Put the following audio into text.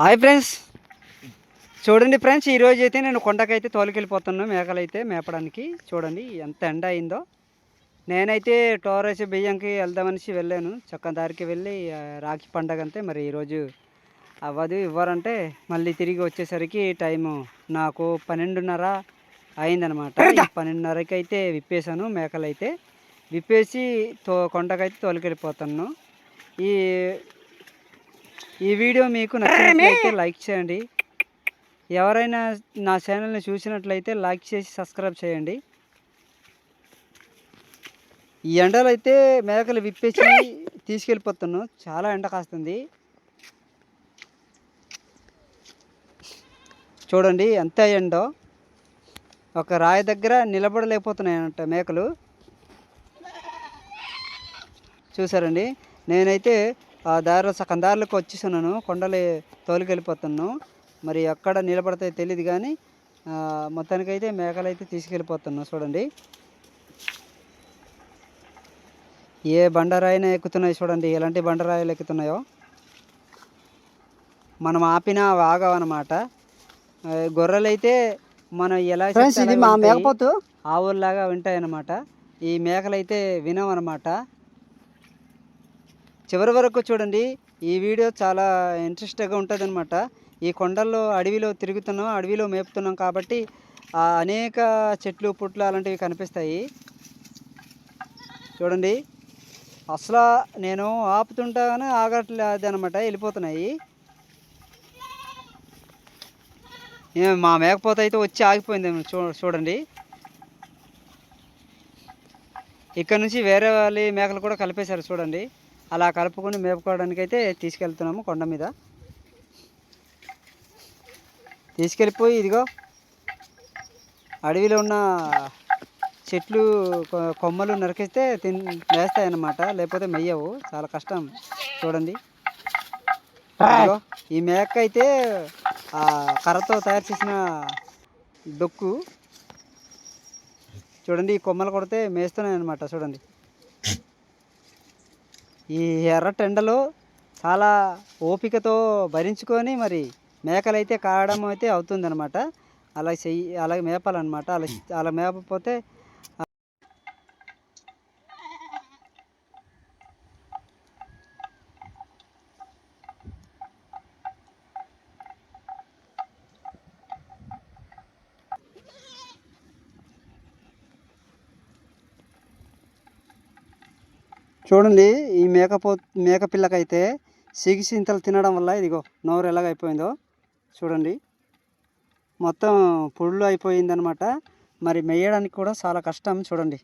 Hi friends. చూడండి friends ఈరోజు అయితే నేను కొండకైతే తోలుకెళ్ళిపోతున్నాను మేకలు అయితే మేపడానికి. చూడండి ఎంత ఎండ అయిందో. నేనైతే టోరేసి బియ్యంకి వెళ్దామనేసి వెళ్ళాను. చక్క దారికి వెళ్ళి రాఖీ పండగ అంతే మరి ఈరోజు అవ్వదు ఇవ్వరంటే మళ్ళీ తిరిగి వచ్చేసరికి టైము నాకు పన్నెండున్నర అయిందనమాట. పన్నెండున్నరకి అయితే విప్పేశాను మేకలు అయితే విప్పేసి తో కొండకైతే తోలుకెళ్ళిపోతాను ఈ ఈ వీడియో మీకు నచ్చినట్లయితే లైక్ చేయండి. ఎవరైనా నా ఛానల్ని చూసినట్లయితే లైక్ చేసి సబ్స్క్రైబ్ చేయండి. ఈ ఎండలు అయితే మేకలు విప్పేసి తీసుకెళ్ళిపోతున్నాను. చాలా ఎండ కాస్తుంది. చూడండి ఎంత ఎండో. ఒక రాయి దగ్గర నిలబడలేకపోతున్నాయంట మేకలు. చూసారండి? నేనైతే దారిలో సగం దారిలోకి వచ్చేసాను. కొండలు తోలుకెళ్ళిపోతున్నాను మరి ఎక్కడ నిలబడతాయో తెలియదు కానీ మొత్తానికైతే మేకలు అయితే తీసుకెళ్ళిపోతున్నాను చూడండి. ఏ బండరాయినా ఎక్కుతున్నాయి చూడండి. ఎలాంటి బండరాయిలు ఎక్కుతున్నాయో. మనం ఆపినా ఆగవన్నమాట ఆ, గొర్రెలు అయితే మనం ఎలా ఫ్రెండ్స్ ఇది మా మేకపోతు. ఆవుల్లాగా వింటాయి అన్నమాట ఈ మేకలు అయితే వినవన్నమాట. చివరి వరకు చూడండి ఈ వీడియో చాలా ఇంట్రెస్ట్గా ఉంటుంది అనమాట ఈ కొండల్లో అడవిలో తిరుగుతున్నాం అడవిలో మేపుతున్నాం కాబట్టి అనేక చెట్లు పుట్లు అలాంటివి కనిపిస్తాయి. చూడండి అసలు నేను ఆపుతుంటాగానే ఆగట్లేదు అనమాట వెళ్ళిపోతున్నాయి. మా మేకపోత అయితే వచ్చి ఆగిపోయింది చూ చూడండి. ఇక్కడ నుంచి వేరే వాళ్ళ మేకలు కూడా కలిపేశారు చూడండి. అలా కలుపుకొని మేపుకోవడానికి అయితే తీసుకెళ్తున్నాము కొండ మీద. తీసుకెళ్ళిపోయి ఇదిగో అడవిలో ఉన్న చెట్లు కొమ్మలు నరికిస్తే తిన్ వేస్తాయి అన్నమాట లేకపోతే మెయ్యవు. చాలా కష్టం చూడండి. ఈ మేక అయితే ఆ కర్రతో తయారు చేసిన డొక్కు. చూడండి ఈ కొమ్మలు కొడితే మేస్తున్నాయి అనమాట చూడండి. ఈ ఎర్రటెండలో చాలా ఓపికతో భరించుకొని మరి మేకలు అయితే కాయడం అయితే అవుతుందన్నమాట. అలా చెయ్యి అలా మేపాలన్నమాట. అలా అలా మేపకపోతే చూడండి ఈ మేకపో మేకపిల్లకైతే సిగిసింతలు తినడం వల్ల ఇదిగో నోరు ఎలాగైపోయిందో చూడండి. మొత్తం పుళ్ళు అయిపోయిందనమాట. మరి మేయడానికి కూడా చాలా కష్టం చూడండి.